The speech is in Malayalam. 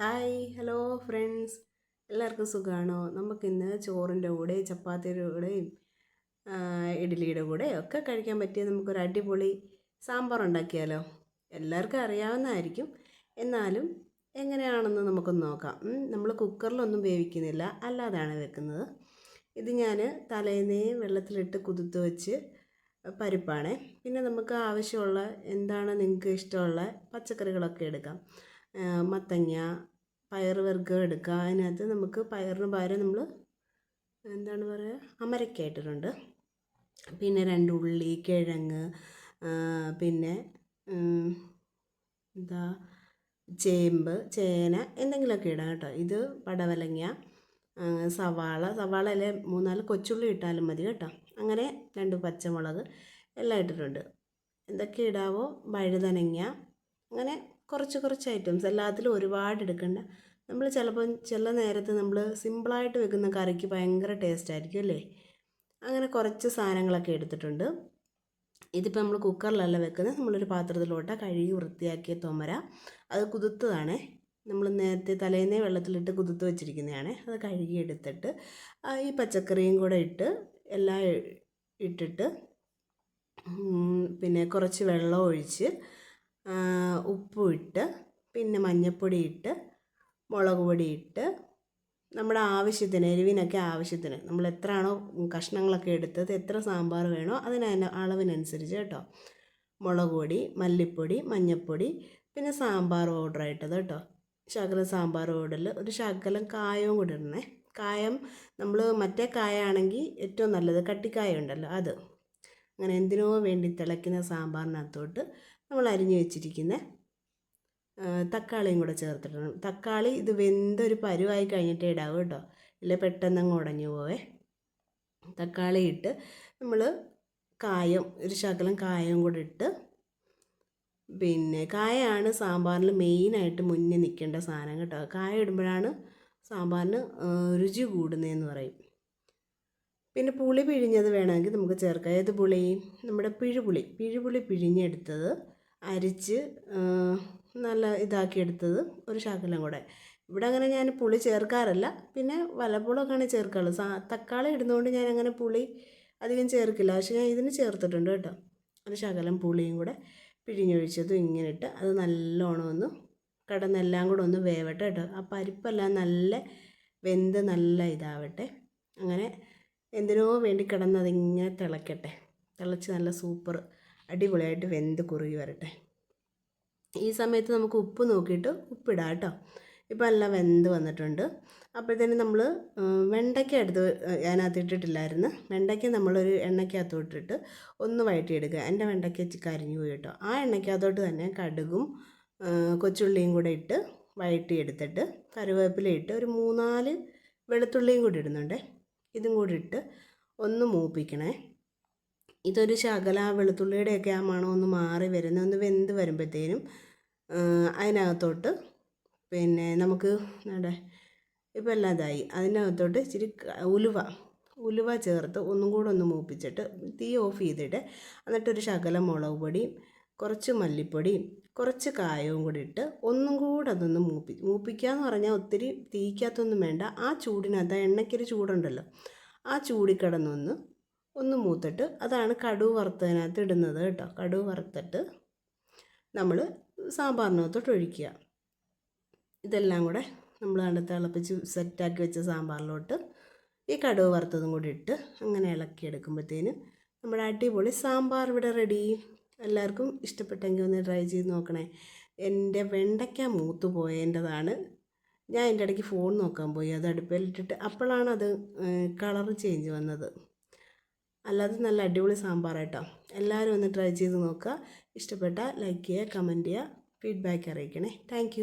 Hi hello friends. എല്ലാവർക്കും സുഖമാണോ നമുക്കിന്ന് ചോറിന്റെ കൂടെ ചപ്പാത്തിയുടെ കൂടെയും ഇഡ്ഡലിയുടെ കൂടെ ഒക്കെ കഴിക്കാൻ പറ്റിയ നമുക്കൊരു അടിപൊളി സാമ്പാർ ഉണ്ടാക്കിയാലോ? എല്ലാവർക്കും അറിയാവുന്നതായിരിക്കും. എന്നാലും എങ്ങനെയാണെന്ന് നമുക്കൊന്ന് നോക്കാം. നമ്മൾ കുക്കറിലൊന്നും വേവിക്കുന്നില്ല. അല്ലാതാണ് വെക്കുന്നത്. ഇത് ഞാൻ തലേന്നേ വെള്ളത്തിലിട്ട് കുതിർത്ത് വെച്ച് പരിപ്പാണ്. പിന്നെ നമുക്ക് ആവശ്യമുള്ള എന്താണ് നിങ്ങൾക്ക് ഇഷ്ടമുള്ള പച്ചക്കറികളൊക്കെ എടുക്കാം. ആ, പയർ പയറുവർഗം എടുക്കുക. അതിനകത്ത് നമുക്ക് പയറിന് പകരം നമ്മൾ എന്താണ് പറയുക? അമരക്ക ഇട്ടിട്ടുണ്ട്. പിന്നെ രണ്ട് ഉള്ളി കിഴങ്ങ് പിന്നെ എന്താ ചേമ്പ് ചേന എന്തെങ്കിലുമൊക്കെ ഇടാം കേട്ടോ. ഇത് പടവലങ്ങ സവാള. സവാള അല്ലെ? മൂന്നാൽ കൊച്ചുള്ളി ഇട്ടാലും മതി കേട്ടോ. അങ്ങനെ രണ്ട് പച്ചമുളക് എല്ലാം ഇട്ടിട്ടുണ്ട്. എന്തൊക്കെ ഇടാവോ? വഴുതനങ്ങ. അങ്ങനെ കുറച്ച് കുറച്ച് ഐറ്റംസ് എല്ലാത്തിലും ഒരുപാട് എടുക്കണ്ട. നമ്മൾ ചിലപ്പം ചില നേരത്ത് നമ്മൾ സിമ്പിളായിട്ട് വെക്കുന്ന കറിക്ക് ഭയങ്കര ടേസ്റ്റ് ആയിരിക്കും അല്ലേ? അങ്ങനെ കുറച്ച് സാധനങ്ങളൊക്കെ എടുത്തിട്ടുണ്ട്. ഇതിപ്പോൾ നമ്മൾ കുക്കറിലല്ല വെക്കുന്നത്. നമ്മളൊരു പാത്രത്തിലോട്ട് കഴുകി വൃത്തിയാക്കിയ തൊമര. അത് കുതിർത്തതാണ്. നമ്മൾ നേരത്തെ തലേന്നേ വെള്ളത്തിലിട്ട് കുതിർത്ത് വെച്ചിരിക്കുന്നതാണ്. അത് കഴുകി എടുത്തിട്ട് ഈ പച്ചക്കറിയും കൂടെ ഇട്ട് എല്ലാം ഇട്ടിട്ട് പിന്നെ കുറച്ച് വെള്ളം ഒഴിച്ച് ഉപ്പും ഇട്ട് പിന്നെ മഞ്ഞൾപ്പൊടി ഇട്ട് മുളക് പൊടി ഇട്ട് നമ്മുടെ ആവശ്യത്തിന് എരിവിനൊക്കെ ആവശ്യത്തിന് നമ്മൾ എത്രയാണോ കഷ്ണങ്ങളൊക്കെ എടുത്തത് എത്ര സാമ്പാർ വേണോ അതിന് അളവിനനുസരിച്ച് കേട്ടോ. മുളക് പൊടി മല്ലിപ്പൊടി മഞ്ഞൾപ്പൊടി പിന്നെ സാമ്പാർ പൗഡർ ഇട്ടത് കേട്ടോ. ശകലം സാമ്പാർ പൗഡറിൽ ഒരു ശകലം കായവും കൂടി ഇടണേ. കായം നമ്മൾ മറ്റേ കായ ആണെങ്കിൽ ഏറ്റവും നല്ലത് കട്ടിക്കായ ഉണ്ടല്ലോ അത്. അങ്ങനെ എന്തിനോ വേണ്ടി തിളയ്ക്കുന്ന സാമ്പാറിനകത്തോട്ട് നമ്മൾ അരിഞ്ഞു വെച്ചിരിക്കുന്ന തക്കാളിയും കൂടെ ചേർത്തിടണം. തക്കാളി ഇത് വെന്തൊരു പരുവായി കഴിഞ്ഞിട്ടേ ഇടാവും കേട്ടോ. ഇല്ല പെട്ടെന്ന് അങ്ങ് ഉടഞ്ഞു പോവേ. തക്കാളി ഇട്ട് നമ്മൾ കായം ഒരു ശകലം കായം കൂടെ ഇട്ട് പിന്നെ കായയാണ് സാമ്പാറിൽ മെയിനായിട്ട് മുന്നേ നിൽക്കേണ്ട സാധനം കേട്ടോ. കായ ഇടുമ്പോഴാണ് സാമ്പാറിന് രുചി കൂടുന്നതെന്ന് പറയും. പിന്നെ പുളി പിഴിഞ്ഞത് വേണമെങ്കിൽ നമുക്ക് ചേർക്കാം. ഏത് പുളി? നമ്മുടെ പിഴുപുളി. പിഴുപുളി പിഴിഞ്ഞെടുത്തത് അരിച്ച് നല്ല ഇതാക്കി എടുത്തത് ഒരു ശകലം കൂടെ. ഇവിടെ അങ്ങനെ ഞാൻ പുളി ചേർക്കാറില്ല. പിന്നെ വല്ലപ്പോഴൊക്കെയാണ് ചേർക്കാറുള്ളത്. സാ തക്കാളി ഇടുന്നതുകൊണ്ട് ഞാൻ അങ്ങനെ പുളി അധികം ചേർക്കില്ല. പക്ഷെ ഞാൻ ഇതിന് ചേർത്തിട്ടുണ്ട് കേട്ടോ. ഒരു ശകലം പുളിയും കൂടെ പിഴിഞ്ഞൊഴിച്ചതും ഇങ്ങനെ ഇട്ട് അത് നല്ലോണം ഒന്ന് കിടന്നെല്ലാം കൂടെ ഒന്ന് വേവട്ടെ കേട്ടോ. ആ പരിപ്പെല്ലാം നല്ല വെന്ത് നല്ല ഇതാവട്ടെ. അങ്ങനെ എന്തിനോ വേണ്ടി കിടന്ന് അതിങ്ങനെ തിളക്കട്ടെ. തിളച്ച് നല്ല സൂപ്പർ. അടിപൊളിയായിട്ട് വെന്ത് കുറുകി വരട്ടെ. ഈ സമയത്ത് നമുക്ക് ഉപ്പ് നോക്കിയിട്ട് ഉപ്പിടാം കേട്ടോ. ഇപ്പം എല്ലാം വെന്ത് വന്നിട്ടുണ്ട്. അപ്പോഴത്തേനും നമ്മൾ വെണ്ടയ്ക്ക എടുത്ത് അതിനകത്ത് ഇട്ടിട്ടില്ലായിരുന്നു. വെണ്ടയ്ക്ക നമ്മളൊരു എണ്ണയ്ക്കകത്ത് ഇട്ടിട്ട് ഒന്ന് വഴറ്റിയെടുക്കുക. എന്റെ വെണ്ടയ്ക്ക കരിഞ്ഞു പോയി കേട്ടോ. ആ എണ്ണയ്ക്കകത്തോട്ട് തന്നെ കടുകും കൊച്ചുള്ളിയും കൂടെ ഇട്ട് വഴറ്റിയെടുത്തിട്ട് കറിവേപ്പില ഇട്ട് ഒരു മൂന്നാൽ വെളുത്തുള്ളിയും കൂടി ഇടുന്നുണ്ടേ. ഇതും കൂടി ഇട്ട് ഒന്ന് മൂപ്പിക്കണേ. ഇതൊരു ശകല വെളുത്തുള്ളിയുടെ വെളുത്തുള്ളിയുടെയൊക്കെ ആ മണം ഒന്ന് മാറി വരുന്ന ഒന്ന് വെന്ത് വരുമ്പോഴത്തേനും അതിനകത്തോട്ട് പിന്നെ നമുക്ക് നമ്മുടെ ഇപ്പം എല്ലാം ഇതായി. അതിനകത്തോട്ട് ഇച്ചിരി ഉലുവ ഉലുവ ചേർത്ത് ഒന്നും കൂടെ ഒന്ന് മൂപ്പിച്ചിട്ട് തീ ഓഫ് ചെയ്തിട്ട് എന്നിട്ടൊരു ശകല മുളക് പൊടിയും കുറച്ച് മല്ലിപ്പൊടിയും കുറച്ച് കായവും കൂടി ഇട്ട് ഒന്നും കൂടെ അതൊന്ന് മൂപ്പി മൂപ്പിക്കുക എന്ന് പറഞ്ഞാൽ ഒത്തിരി തീക്കകത്തൊന്നും വേണ്ട. ആ ചൂടിനകത്ത് എണ്ണയ്ക്കൊരു ചൂടുണ്ടല്ലോ. ആ ചൂടിൽ കിടന്നൊന്ന് ഒന്ന് മൂത്തിട്ട് അതാണ് കടുവ് വറുത്തതിനകത്ത് ഇടുന്നത് കേട്ടോ. കടുവ് വറുത്തിട്ട് നമ്മൾ സാമ്പാറിനകത്തോട്ട് ഒഴിക്കുക. ഇതെല്ലാം കൂടെ നമ്മൾ കണ്ട് തിളപ്പിച്ച് സെറ്റാക്കി വെച്ച സാമ്പാറിലോട്ട് ഈ കടുവ് വറുത്തതും കൂടി ഇട്ട് അങ്ങനെ ഇളക്കി എടുക്കുമ്പോഴത്തേനും നമ്മുടെ അടിപൊളി സാമ്പാർ ഇവിടെ റെഡി. എല്ലാവർക്കും ഇഷ്ടപ്പെട്ടെങ്കിൽ ഒന്ന് ട്രൈ ചെയ്ത് നോക്കണേ. എന്റെ വെണ്ടയ്ക്ക മൂത്ത് പോയതിന്റെതാണ് ഞാൻ എന്റെ ഇടയ്ക്ക് ഫോൺ നോക്കാൻ പോയി. അത് അടുപ്പിലിട്ടിട്ട് അപ്പോഴാണ് അത് കളർ ചേഞ്ച് വന്നത്. അല്ലാതെ നല്ല അടിപൊളി സാമ്പാർ കേട്ടോ എല്ലാവരും ഒന്ന് ട്രൈ ചെയ്ത് നോക്കുക. ഇഷ്ടപ്പെട്ടാൽ ലൈക്ക് ചെയ്യുക കമന്റ് ചെയ്യുക ഫീഡ്ബാക്ക് അറിയിക്കണേ. താങ്ക്